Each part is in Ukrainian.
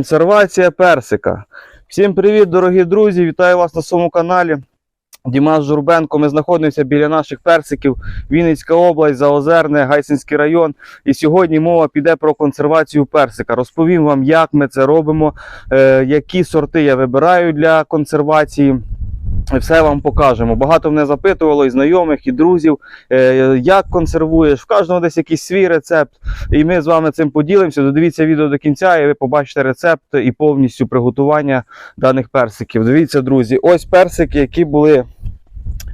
Консервація персика. Всім привіт, дорогі друзі! Вітаю вас на своєму каналі. Дімас Журбенко. Ми знаходимося біля наших персиків. Вінницька область, Заозерне, Гайсинський район. І сьогодні мова піде про консервацію персика. Розповім вам, як ми це робимо, е, які сорти я вибираю для консервації. Все вам покажемо. Багато мене запитувало і знайомих, і друзів, е, як консервуєш. В кожного десь якийсь свій рецепт. І ми з вами цим поділимося. Додивіться відео до кінця, і ви побачите рецепт і повністю приготування даних персиків. Дивіться, друзі, ось персики, які були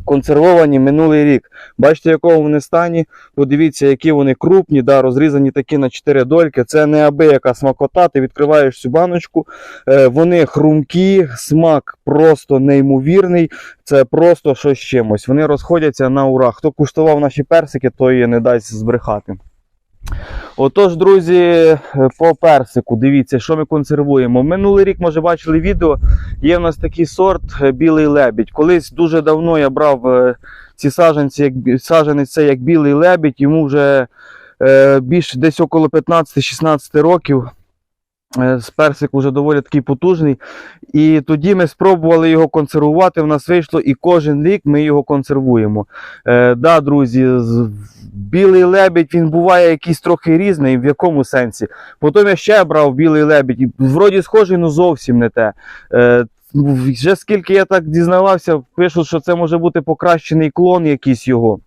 консервовані минулий рік. Бачите, в якому вони стані. Подивіться, які вони крупні, да, розрізані такі на 4 дольки. Це не аби яка смакота. Ти відкриваєш цю баночку. Е, вони хрумкі, смак просто неймовірний. Це просто щось чимось. Вони розходяться на ура. Хто куштував наші персики, той не дасть збрехати. Отож, друзі, е, по персику, дивіться, що ми консервуємо. Минулий рік, може, бачили відео. Є в нас такий сорт е, білий лебідь. Колись дуже давно я брав е, ці саженці, як саженець це як білий лебідь, йому вже е, більше десь около 15-16 років. Е, З персик вже доволі такий потужний. І тоді ми спробували його консервувати. В нас вийшло, і кожен рік ми його консервуємо. Е, да, друзі, білий лебідь він буває якийсь трохи різний. В якому сенсі? Потім я ще брав білий лебідь, вроді схожий, але зовсім не те. Е, вже скільки я так дізнавався, пишуть, що це може бути покращений клон якийсь його.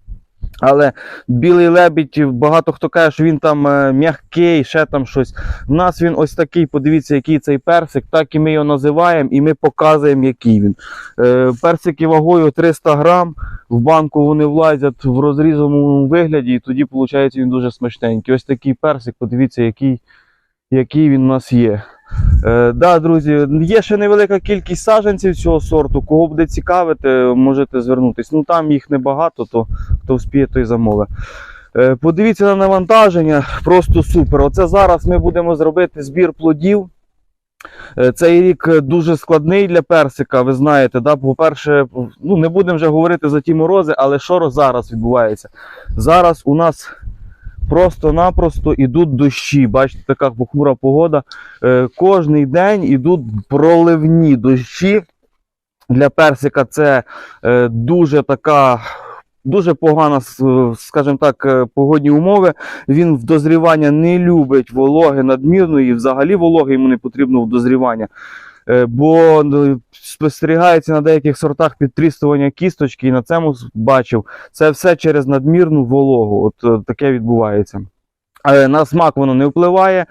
Але білий лебідь, багато хто каже, що він там е, м'який, ще там щось. У нас він ось такий, подивіться, який цей персик, так і ми його називаємо, і ми показуємо, який він. Е, персики вагою 300 грам, в банку вони влазять в розрізаному вигляді, і тоді, виходить, він дуже смачненький. Ось такий персик, подивіться, який, який він у нас є. Е, друзі, є ще невелика кількість саджанців цього сорту. Кого буде цікавити, можете звернутися. Ну там їх небагато, то хто вспіє, той замовить. Е, подивіться на навантаження, просто супер. Оце зараз ми будемо зробити збір плодів. Е, Цей рік дуже складний для персика, ви знаєте. Да? По-перше, ну, не будемо вже говорити за ті морози, але що зараз відбувається? Зараз у нас просто-напросто йдуть дощі. Бачите, така похмура погода. Е, Кожний день йдуть проливні дощі. Для персика це е, дуже така. Дуже погана, скажімо так, е, погодні умови. Він в дозрівання не любить вологи надмірної, взагалі вологи йому не потрібно в дозрівання. Е, Бо ну, спостерігається на деяких сортах підтрістування кісточки, і на цьому бачив. Це все через надмірну вологу. От е, таке відбувається. На смак воно не впливає.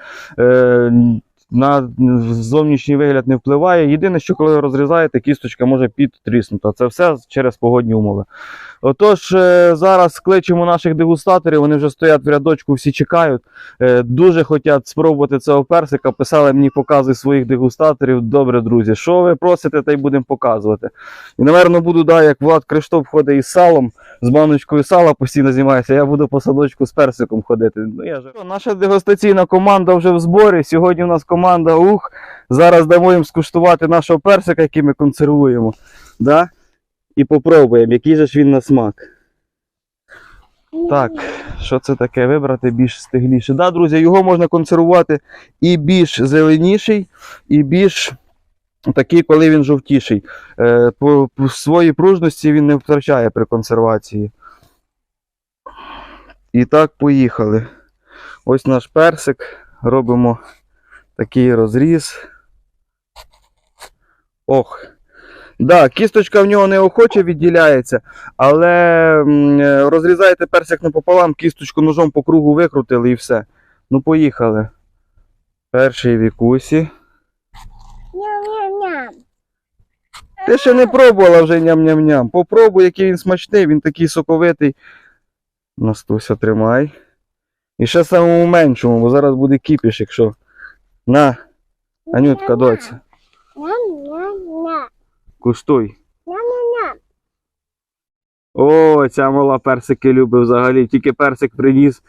На зовнішній вигляд не впливає. Єдине, що коли розрізаєте, кісточка може підтріснути. Це все через погодні умови. Отож, е, зараз кличемо наших дегустаторів, вони вже стоять в рядочку, всі чекають. Е, Дуже хочуть спробувати цього персика. Писали мені покази своїх дегустаторів. Добре, друзі, що ви просите, та й будемо показувати. І, напевно, буду, да, як Влад Криштоп ходить із салом, з баночкою сала постійно знімається, я буду по садочку з персиком ходити. Ну, я же... Наша дегустаційна команда вже в зборі. Сьогодні у нас команда ух. Зараз дамо їм скуштувати нашого персика, який ми консервуємо. Да? І попробуємо, який же ж він на смак. Так, що це таке? Вибрати більш стигліше. Да, друзі, його можна консервувати і більш зеленіший, і більш такий, коли він жовтіший. Е, по, своїй пружності він не втрачає при консервації. І так, поїхали. Ось наш персик. Робимо такий розріз. Ох. Да, кісточка в нього неохоче відділяється, але е, розрізаєте персик напополам, кісточку ножом по кругу викрутили і все. Ну, поїхали. Перший вікусі. Ням-ням-ням. Ти ще не пробувала вже ням-ням-ням. Попробуй, який він смачний, він такий соковитий. Настуся, тримай. І ще самому меншому, бо зараз буде кіпіш, якщо. На, Анютка, доця, куштуй. О, ця мала персики любить взагалі. Тільки персик приніс.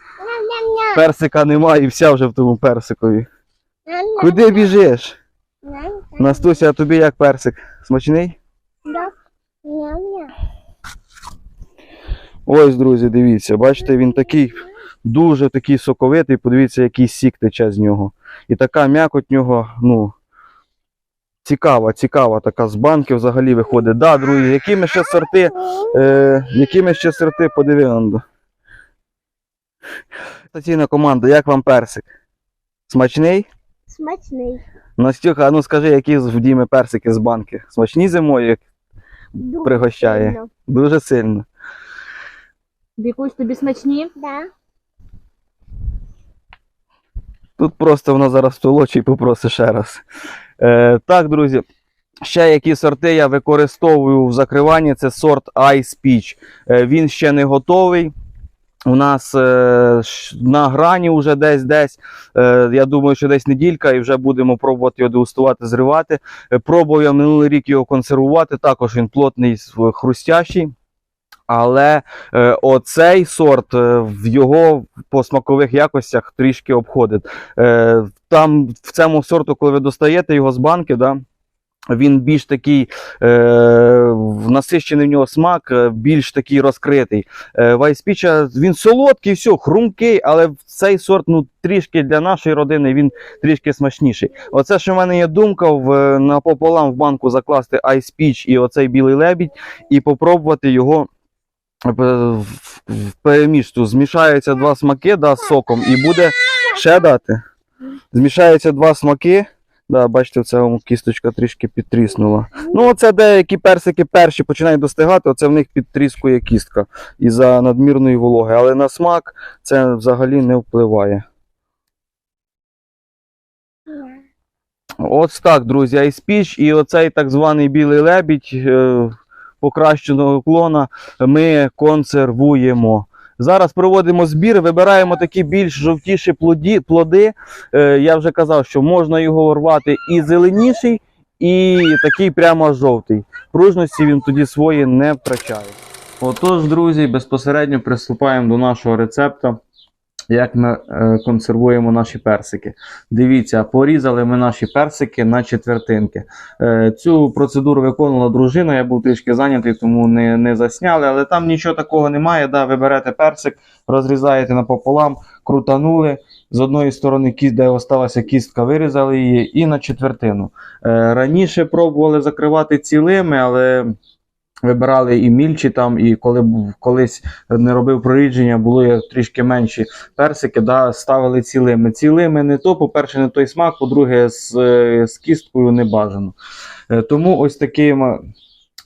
Персика немає і вся вже в тому персикові. Куди біжиш? Настуся, а тобі як персик? Смачний? Ням-ням. Ось, друзі, дивіться, бачите, він такий Дуже такий соковитий, подивіться, який сік тече з нього. І така м'якоть нього, ну, цікава, цікава така з банки взагалі виходить. Да, друзі, які ми ще сорти, е, які ми ще сорти подивимо. Стаційна команда, як вам персик? Смачний? Смачний. Настюха, а ну скажи, які в Діми персики з банки? Смачні зимою, як Дуже Пригощає. сильно. дуже сильно. Вікусь, тобі смачні? Да. Тут просто вона зараз толочі і попросить ще раз. Е, так, друзі. Ще які сорти я використовую в закриванні, це сорт Ice Peach. Е, він ще не готовий. У нас е, на грані вже десь десь. Е, я думаю, що десь неділька і вже будемо пробувати його дегустувати, зривати. Е, пробував я минулий рік його консервувати. Також він плотний, хрустящий. Але е, оцей сорт е, в його по смакових якостях трішки обходить. Е, там в цьому сорту, коли ви достаєте його з банки, да, він більш такий е, насищений в нього смак, е, більш такий розкритий. Е, Вайспіча він солодкий, все, хрумкий, але цей сорт ну, трішки для нашої родини він трішки смачніший. Оце що в мене є думка в, напополам в банку закласти Peach і оцей білий лебідь, і попробувати його е, в, в. Змішаються два смаки да, з соком, і буде ще дати. Змішаються два смаки. Да, бачите, в цьому кісточка трішки підтріснула. Ну, оце деякі персики перші починають достигати, оце в них підтріскує кістка із-за надмірної вологи. Але на смак це взагалі не впливає. Ось так, друзі, айспіч і оцей так званий білий лебідь е, покращеного клона ми консервуємо. Зараз проводимо збір, вибираємо такі більш жовтіші плоді, плоди. Е, я вже казав, що можна його рвати і зеленіший, і такий прямо жовтий. Пружності він тоді свої не втрачає. Отож, друзі, безпосередньо приступаємо до нашого рецепту, як ми е, консервуємо наші персики. Дивіться, порізали ми наші персики на четвертинки. Е, Цю процедуру виконувала дружина, я був трішки зайнятий, тому не, не засняли, але там нічого такого немає. Да, ви берете персик, розрізаєте напополам, крутанули. З одної сторони, де осталася кістка, вирізали її, і на четвертину. Е, Раніше пробували закривати цілими, але вибирали і мільчі там, і коли колись не робив прорідження, були трішки менші персики, да, ставили цілими. Цілими не то, по-перше, не той смак, по-друге, з, е, з кісткою не бажано. Е, Тому ось таким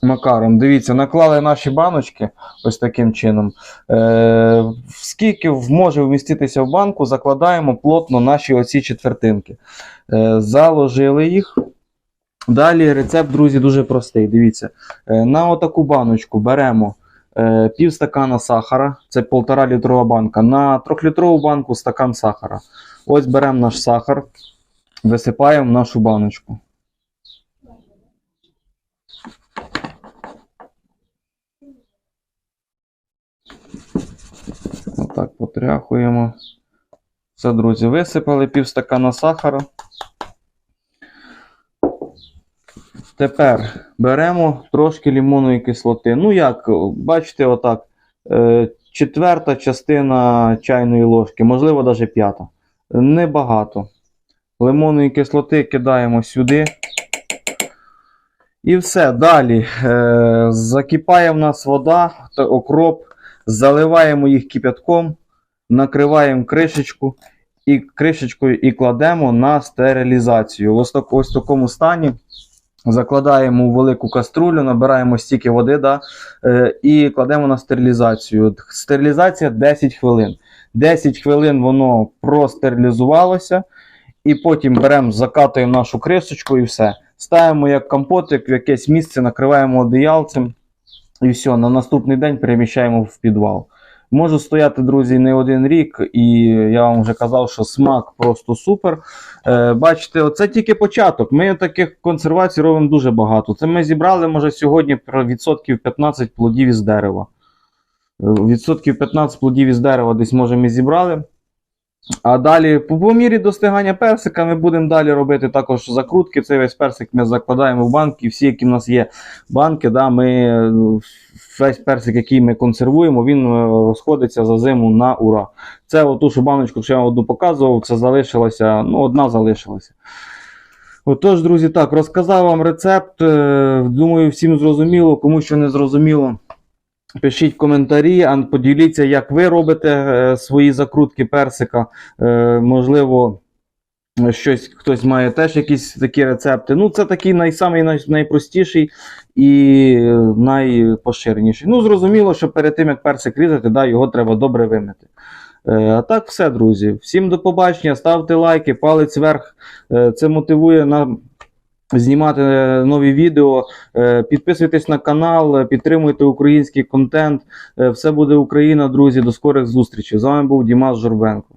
макаром. Дивіться, наклали наші баночки ось таким чином. Е, скільки може вміститися в банку, закладаємо плотно наші оці четвертинки. Е, заложили їх. Далі рецепт, друзі, дуже простий. Дивіться, е, на отаку баночку беремо е, пів стакана сахара, це 1,5 літрова банка. На 3-літрову банку стакан сахара. Ось беремо наш сахар, висипаємо в нашу баночку. Отак потряхуємо. Все, друзі, висипали пів стакана сахара. Тепер беремо трошки лимонної кислоти. Ну як, бачите, отак. е, Четверта частина чайної ложки, можливо, навіть п'ята. Небагато. Лимонної кислоти кидаємо сюди. І все. Далі. Е, закипає в нас вода та окроп. Заливаємо їх кипятком, накриваємо кришечку і кришечкою і кладемо на стерилізацію. Ось в такому стані. Закладаємо у велику каструлю, набираємо стільки води да, е, і кладемо на стерилізацію. Стерилізація 10 хвилин. 10 хвилин воно простерилізувалося, і потім беремо, закатуємо нашу кришечку і все. Ставимо як компотик в якесь місце, накриваємо одіялцем і все. На наступний день переміщаємо в підвал. Може стояти, друзі, не один рік, і я вам вже казав, що смак просто супер. Е, бачите, оце тільки початок. Ми таких консервацій робимо дуже багато. Це ми зібрали, може, сьогодні відсотків 15 плодів із дерева. Е, Відсотків 15 плодів із дерева десь, може, ми зібрали. А далі, по, мірі достигання персика, ми будемо далі робити також закрутки. Цей весь персик ми закладаємо в банки. Всі, які в нас є банки, да, ми весь персик, який ми консервуємо, він е, розходиться за зиму на ура. Це оту що баночку, що я вам одну показував, це залишилося, ну, одна залишилася. Отож, друзі, так, розказав вам рецепт. е, Думаю, всім зрозуміло, кому що не зрозуміло. Пишіть коментарі, а поділіться, як ви робите е, свої закрутки персика. Е, можливо, щось хтось має теж якісь такі рецепти. Ну, це такий най, самий най, найпростіший і е, найпоширеніший. Ну, зрозуміло, що перед тим, як персик різати, да, його треба добре вимити. А так, все, друзі. Всім до побачення, ставте лайки, палець вверх. Це мотивує нам знімати е, нові відео. Е, Підписуйтесь на канал, е, підтримуйте український контент. Все буде Україна, друзі. До скорих зустрічей. З вами був Дімас Журбенко.